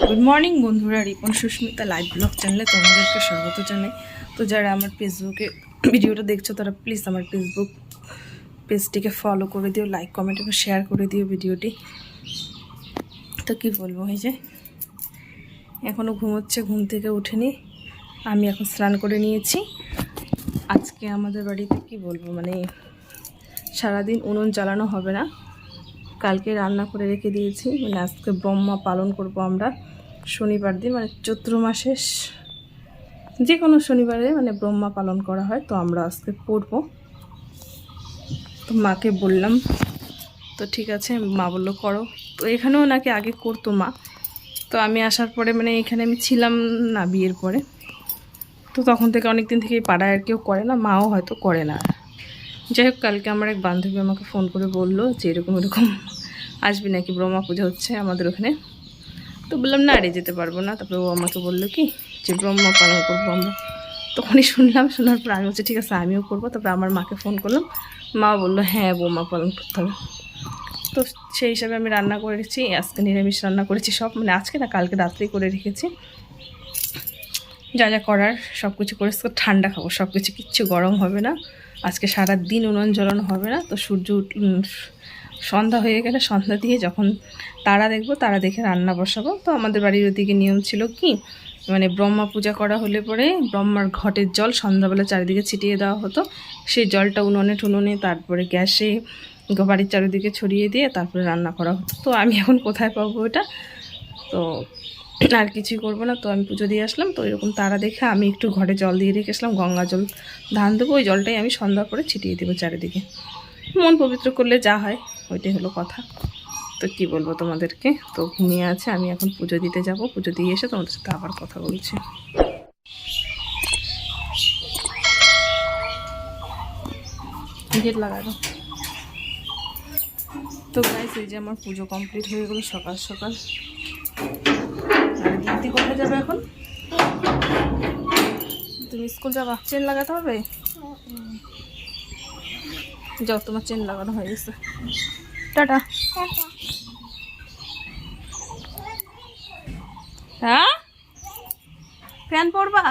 Good morning বন্ধুরা। Ripon Susmita live blog চ্যানেলে তোমাদেরকে স্বাগত জানাই। তো যারা আমার ফেসবুকে ভিডিওটা দেখছ, তারা প্লিজ আমার ফেসবুক পেজটিকে ফলো করে দিও লাইক কমেন্ট এবং শেয়ার করে দিও ভিডিওটি। তো কি বলব, এই যে এখনও ঘুমোচ্ছে, ঘুম থেকে উঠেনি। আমি এখন স্নান করে নিয়েছি। আজকে আমাদের বাড়িতে কি বলব মানে সারাদিন উনুন জ্বালানো হবে না। কালকে রান্না করে রেখে দিয়েছি। মানে আজকে ব্রহ্মা পালন করব আমরা। শনিবার দিন মানে চৈত্র মাসের যে কোনো শনিবারে মানে ব্রহ্মা পালন করা হয়, তো আমরা আজকে করব। তো মাকে বললাম, তো ঠিক আছে, মা বলল, করো। তো এখানেও নাকি আগে করতো মা। তো আমি আসার পরে মানে এখানে আমি ছিলাম না বিয়ের পরে। তো তখন থেকে অনেক দিন থেকে পাড়ায় আর কেউ করে না, মাও হয়তো করে না। যাই হোক, কালকে আমার এক বান্ধবী আমাকে ফোন করে বলল যে, এরকম এরকম আসবি নাকি? ব্রহ্মা পুজো হচ্ছে আমাদের ওখানে। তো বললাম, না রে, যেতে পারব না। তারপরে ও আমাকে বলল কি, যে ব্রহ্মা পালন করব আমরা। তখনই শুনলাম, শোনার পর আমি হচ্ছে ঠিক আছে, আমিও করব। তারপরে আমার মাকে ফোন করলাম। মা বলল হ্যাঁ ব্রহ্মা পালন করতে হবে। তো সেই হিসাবে আমি রান্না করে রেখেছি আজকে নিরামিষ রান্না করেছি সব মানে আজকে না, কালকে রাত্রেই করে রেখেছি। যা যা করার সব কিছু করে ঠান্ডা খাব। সব কিছু কিচ্ছু গরম হবে না। আজকে সারা দিন উনুন জ্বলানো হবে না। তো সূর্য সন্ধ্যা হয়ে গেলে সন্ধ্যা দিয়ে যখন তারা দেখব, তারা দেখে রান্না বসাবো। তো আমাদের বাড়ির ওদিকে নিয়ম ছিল কি মানে ব্রহ্মা পূজা করা হলে পরে ব্রহ্মার ঘটের জল সন্ধ্যাবেলা চারিদিকে ছিটিয়ে দেওয়া হতো। সেই জলটা উনুনে টুনুনে তারপরে গ্যাসে বাড়ির চারিদিকে ছড়িয়ে দিয়ে তারপরে রান্না করা হতো। তো আমি এখন কোথায় পাবো ওটা? তো আর কিছুই করব না। তো আমি পুজো দিয়ে আসলাম, তো এরকম তারা দেখে আমি একটু ঘরে জল দিয়ে রেখে আসলাম, গঙ্গা জল, ধান দেবো, ওই জলটাই আমি সন্ধ্যা করে ছিটিয়ে দেবো চারিদিকে। মন পবিত্র করলে যা হয়, ওইটাই হলো কথা। তো কি বলব তোমাদেরকে? তো ঘুমিয়ে আছে, আমি এখন পুজো দিতে যাব। পুজো দিয়ে এসে তোমাদের সাথে আবার কথা বলছি। তো গাইস এই যে আমার পুজো কমপ্লিট হয়ে গেলো সকাল সকাল। দিদি কোথায় যাবে এখন? তুমি স্কুল যাবা? চেন লাগাতে হবে? যাও, তোমার চেন লাগানো হয়ে গেছে। টাটা। হ্যাঁ? ফ্যান পড়বা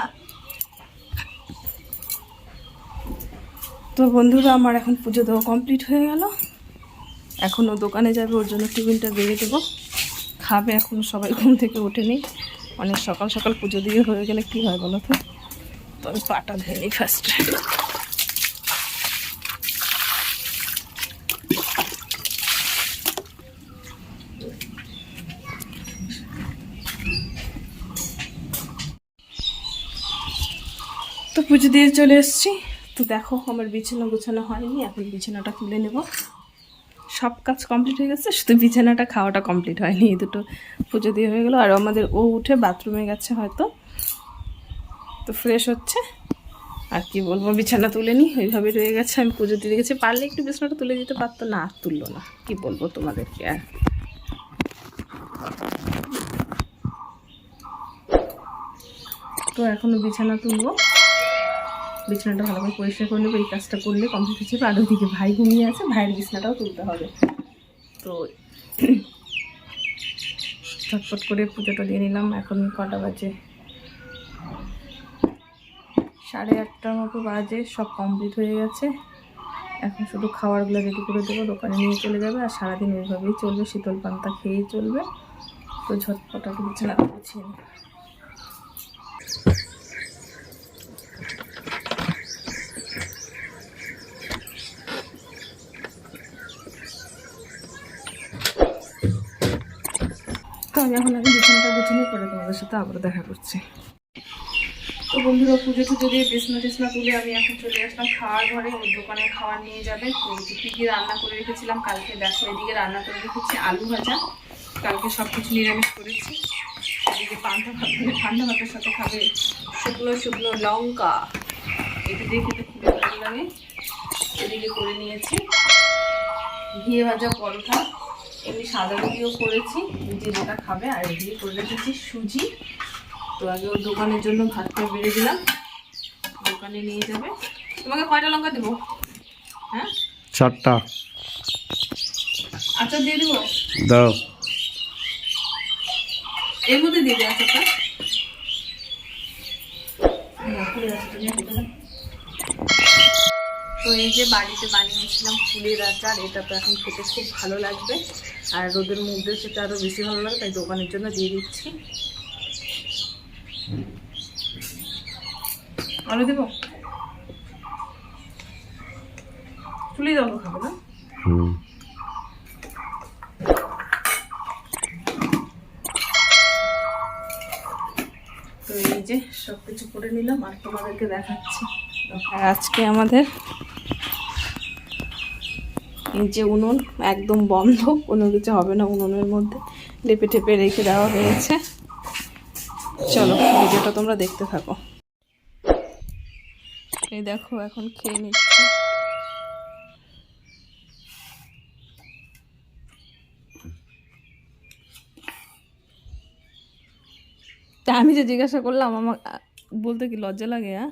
তো বন্ধুরা, আমার এখন পুজো দেওয়া কমপ্লিট হয়ে গেল। এখনও দোকানে যাবে, ওর জন্য টিফিনটা বেড়ে দেবো। খাবে এখনও, সবাই ঘুম থেকে ওঠেনি। অনেক সকাল সকাল পুজো দিয়ে হয়ে গেলে কি হয় বলো তো? আমি পাটা ধরে ফার্স্টে তো পুজো দিয়ে চলে এসেছি। তো দেখো, আমার বিছানা গোছানো হয়নি, এখন বিছানাটা তুলে নেব। সব কাজ কমপ্লিট হয়ে গেছে, শুধু বিছানাটা খাওয়াটা কমপ্লিট হয়নি, এই দুটো পুজো দিয়ে হয়ে গেলো। আর আমাদের ও উঠে বাথরুমে গেছে হয়তো। তো ফ্রেশ হচ্ছে। আর কি বলব, বিছানা তুলে নি, ওইভাবে রয়ে গেছে। আমি পুজো দিয়ে গেছি পারলে একটু বিছানাটা তুলে দিতে পারতো, না, আর তুললো না। কি বলব তোমাদেরকে আর? তো এখনও বিছানা তুলবো। বিছানাটা ভালো করে পরিষ্কার করে নেব, এই কাজটা করলে কমপ্লিট হচ্ছে। আর ওইদিকে ভাই ঘুমিয়ে আছে, ভাইয়ের বিছানাটাও তুলতে হবে। তো চটপট করে পুজোটা দিয়ে নিলাম, এখন কটা বাজে? সাড়ে আটটার মতো বাজে, সব কমপ্লিট হয়ে গেছে। এখন শুধু খাবারগুলো রেডি করে দেবো, দোকানে নিয়ে চলে যাবে, আর সারাদিন এইভাবেই চলবে, শীতল পান্তা খেয়েই চলবে। তো ঝটপট আগে বিছানা গুছিয়ে আমি এখন আগে বিছানাটা গুছিয়ে পরে তোমাদের সাথে আবার দেখা করছি। তো বন্ধুরা পুজো টুজো দিয়ে বিছনা টিছনা তুলে আমি এখন চলে আসলাম খাওয়ার ঘরে। ওই দোকানে খাবার নিয়ে যাবে। কী কী রান্না করে রেখেছিলাম, কালকে দেখো, এদিকে রান্না করে রেখেছি আলু ভাজা। কালকে সব কিছু নিরামিষ করেছি। এদিকে পান্তা ভাত মানে ঠান্ডা ভাতের সাথে খাবে শুকনো শুকনো লঙ্কা। এটা দিয়ে খেতে খুবই ভালো লাগে। এদিকে করে নিয়েছি। ঘিয়ে ভাজা পরোটা। এমনি সাদা রুটিও করেছি যে যেটা খাবে আর এদিকে করে রেখেছি সুজি। তো আগে ওর দোকানের জন্য ভাতটা বেড়ে দিলাম। দোকানে নিয়ে যাবে। তোমাকে কয়টা লঙ্কা দেবো? হ্যাঁ? চারটা। আচার দিয়ে দেবো? দাও। এর মধ্যে দিয়ে দেওয়া আচারটা ফুলের আচারটা নিয়ে খেতে হবে। তো এই যে বাড়িতে বানিয়েছিলাম ফুলের আচার এটা তো এখন খেতে খুব ভালো লাগবে। আর রোদের মধ্যে সেটা আরও বেশি ভালো লাগে তাই দোকানের জন্য দিয়ে দিচ্ছি। আলু দেবো? তুলে দেবো খাবে না? তো এই যে সব কিছু করে নিলাম আর তোমাদেরকে দেখাচ্ছি। আজকে আমাদের যে উনুন একদম বন্ধ, কোনো কিছু হবে না উনুনের মধ্যে। লেপে টেপে রেখে দেওয়া হয়েছে। চলো, ভিডিওটা তোমরা দেখতে থাকো। এই দেখো, এখন খেয়ে নিচ্ছি। তা আমি যে জিজ্ঞাসা করলাম, আমার বলতে কি লজ্জা লাগে হ্যাঁ?